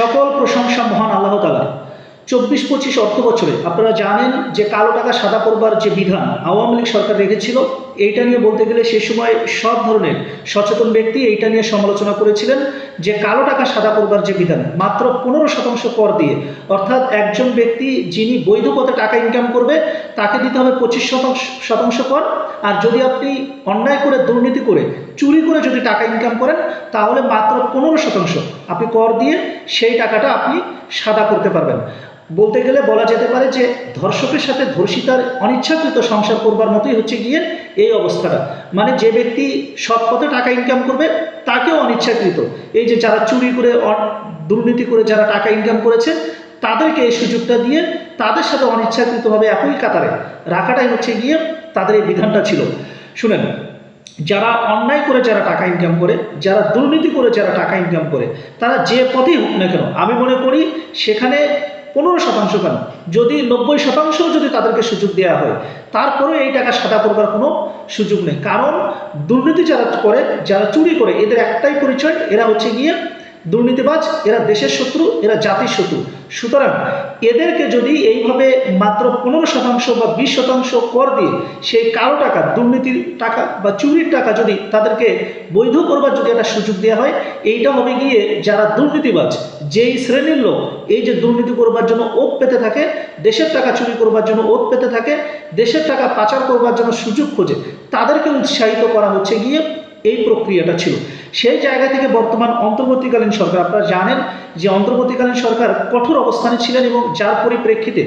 সকল প্রশংসা মহান আল্লাহ তালা চব্বিশ পঁচিশ অর্থ বছরে আপনারা জানেন যে কালো টাকা সাদা করবার যে বিধান আওয়ামী লীগ সরকার রেখেছিল এইটা নিয়ে বলতে গেলে সে সময় সব ধরনের সচেতন ব্যক্তি এইটা নিয়ে সমালোচনা করেছিলেন যে কালো টাকা সাদা করবার যে বিধান, মাত্র পনেরো শতাংশ কর দিয়ে, অর্থাৎ একজন ব্যক্তি যিনি বৈধ পথে টাকা ইনকাম করবে, তাকে দিতে হবে পঁচিশ শতাংশ শতাংশ কর। আর যদি আপনি অন্যায় করে, দুর্নীতি করে, চুরি করে যদি টাকা ইনকাম করেন, তাহলে মাত্র পনেরো শতাংশ আপনি কর দিয়ে সেই টাকাটা আপনি সাদা করতে পারবেন। বলতে গেলে বলা যেতে পারে যে ধর্ষকের সাথে ধর্ষিতার অনিচ্ছাকৃত সংসার করবার মতোই হচ্ছে গিয়ে এই অবস্থাটা। মানে যে ব্যক্তি সৎ পথে টাকা ইনকাম করবে, তাকেও অনিচ্ছাকৃত। এই যে যারা চুরি করে দুর্নীতি করে যারা টাকা ইনকাম করেছে, তাদেরকে এই সুযোগটা দিয়ে তাদের সাথে অনিচ্ছাকৃতভাবে একই কাতারে রাখাটাই হচ্ছে গিয়ে তাদের এই বিধানটা ছিল। শুনেন, যারা অন্যায় করে যারা টাকা ইনকাম করে, যারা দুর্নীতি করে যারা টাকা ইনকাম করে, তারা যে পথেই হোক না কেন, আমি মনে করি সেখানে পনেরো শতাংশ কেন? যদি নব্বই শতাংশ যদি তাদেরকে সুযোগ দেওয়া হয় তারপরে এই টাকা সাদা করবার কোনো সুযোগ নেই। কারণ দুর্নীতি যারা করে, যারা চুরি করে, এদের একটাই পরিচয়, এরা হচ্ছে গিয়ে দুর্নীতিবাজ, এরা দেশের শত্রু, এরা জাতির শত্রু। সুতরাং এদেরকে যদি এইভাবে মাত্র পনেরো শতাংশ বা বিশ শতাংশ কর দিয়ে সেই কালো টাকা, দুর্নীতির টাকা বা চুরির টাকা যদি তাদেরকে বৈধ করবার যদি একটা সুযোগ দেওয়া হয়, এইটা হবে গিয়ে যারা দুর্নীতিবাজ, যেই শ্রেণির লোক, এই যে দুর্নীতি করবার জন্য ওত পেতে থাকে, দেশের টাকা চুরি করবার জন্য ওত পেতে থাকে, দেশের টাকা পাচার করবার জন্য সুযোগ খোঁজে, তাদেরকে উৎসাহিত করা হচ্ছে গিয়ে এই প্রক্রিয়াটা ছিল। সেই জায়গা থেকে বর্তমান অন্তর্বর্তীকালীন সরকার, আপনারা জানেন যে অন্তর্বর্তীকালীন সরকার কঠোর অবস্থানে ছিলেন এবং যার পরিপ্রেক্ষিতে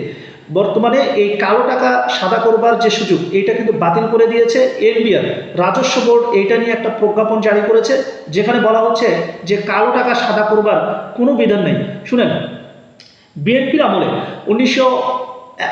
বর্তমানে এই কালো টাকা সাদা করবার যে সুযোগ, এইটা কিন্তু বাতিল করে দিয়েছে এনবিআর। রাজস্ব বোর্ড এইটা নিয়ে একটা প্রজ্ঞাপন জারি করেছে, যেখানে বলা হচ্ছে যে কালো টাকা সাদা করবার কোনো বিধান নেই। শুনেন, বিএনপির আমলে উনিশশো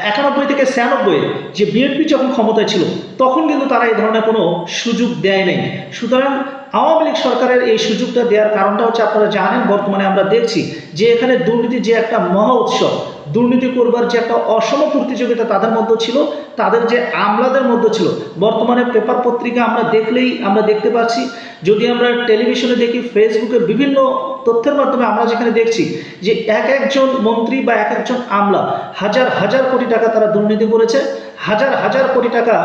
একানব্বই থেকে ছিয়ানব্বই যে বিএনপি যখন ক্ষমতায় ছিল, তখন কিন্তু তারা এই ধরনের কোনো সুযোগ দেয় নাই। সুতরাং আওয়ামী লীগ সরকারের এই সুযোগটা দেওয়ার কারণটা হচ্ছে আপনারা জানেন, বর্তমানে আমরা দেখছি যে এখানে দুর্নীতির যে একটা মহা উৎসব, দুর্নীতি করবার যে একটা অসম প্রতিযোগিতা তাদের মধ্যে ছিল, তাদের যে আমলাদের মধ্যে ছিল। বর্তমানে পেপার পত্রিকা আমরা দেখলেই আমরা দেখতে পাচ্ছি, যদি আমরা টেলিভিশনে দেখি, ফেসবুকে বিভিন্ন তথ্যের মাধ্যমে আমরা যেখানে দেখছি যে এক একজন মন্ত্রী বা এক একজন আমলা হাজার হাজার কোটি টাকা তারা দুর্নীতি করেছে, হাজার হাজার কোটি টাকা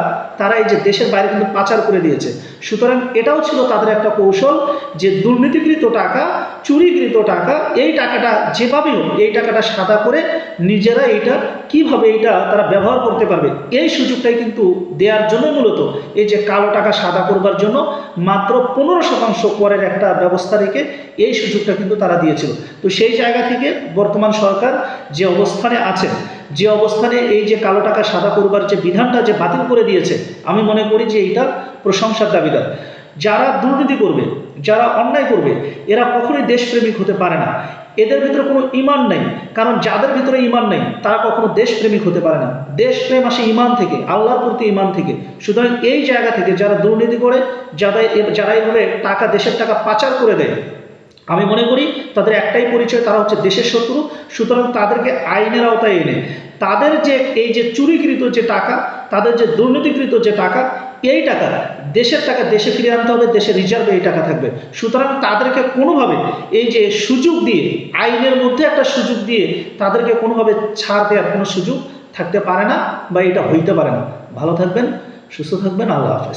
তারা এই যে দেশের বাইরে কিন্তু পাচার করে দিয়েছে। সুতরাং এটাও ছিল তাদের একটা কৌশল যে দুর্নীতিকৃত টাকা, চুরিকৃত টাকা, এই টাকাটা যেভাবেই হোক, এই টাকাটা সাদা করে নিজেরা এইটা কীভাবে এটা তারা ব্যবহার করতে পারবে, এই সুযোগটাই কিন্তু দেওয়ার জন্য মূলত এই যে কালো টাকা সাদা করবার জন্য মাত্র পনেরো শতাংশ করের একটা ব্যবস্থা রেখে এই সুযোগটা কিন্তু তারা দিয়েছিল। তো সেই জায়গা থেকে বর্তমান সরকার যে অবস্থানে আছে যে অবস্থানে এই যে কালো টাকা সাদা করবার যে বিধানটা যে বাতিল করে দিয়েছে, আমি মনে করি যে এইটা প্রশংসার দাবিদার। যারা দুর্নীতি করবে, যারা অন্যায় করবে, এরা কখনোই দেশপ্রেমিক হতে পারে না। এদের ভিতরে কোনো ইমান নেই। কারণ যাদের ভিতরে ইমান নেই, তারা কখনো দেশপ্রেমিক হতে পারে না। দেশপ্রেম আসে ইমান থেকে, আল্লাহর প্রতি ইমান থেকে। সুতরাং এই জায়গা থেকে যারা দুর্নীতি করে যারা যারা এইভাবে টাকা, দেশের টাকা পাচার করে দেয়, আমি মনে করি তাদের একটাই পরিচয়, তারা হচ্ছে দেশের শত্রু। সুতরাং তাদেরকে আইনের আওতায় এনে, তাদের যে, এই যে চুরিকৃত যে টাকা, তাদের যে দুর্নীতিকৃত যে টাকা, এই টাকা দেশের টাকা দেশে ফিরে আনতে হবে দেশের রিজার্ভে এই টাকা থাকবে। সুতরাং তাদেরকে কোনোভাবে এই যে সুযোগ দিয়ে, আইনের মধ্যে একটা সুযোগ দিয়ে তাদেরকে কোনোভাবে ছাড় দেওয়ার কোনো সুযোগ থাকতে পারে না বা এটা হইতে পারে না। ভালো থাকবেন, সুস্থ থাকবেন, আল্লাহ হাফেজ।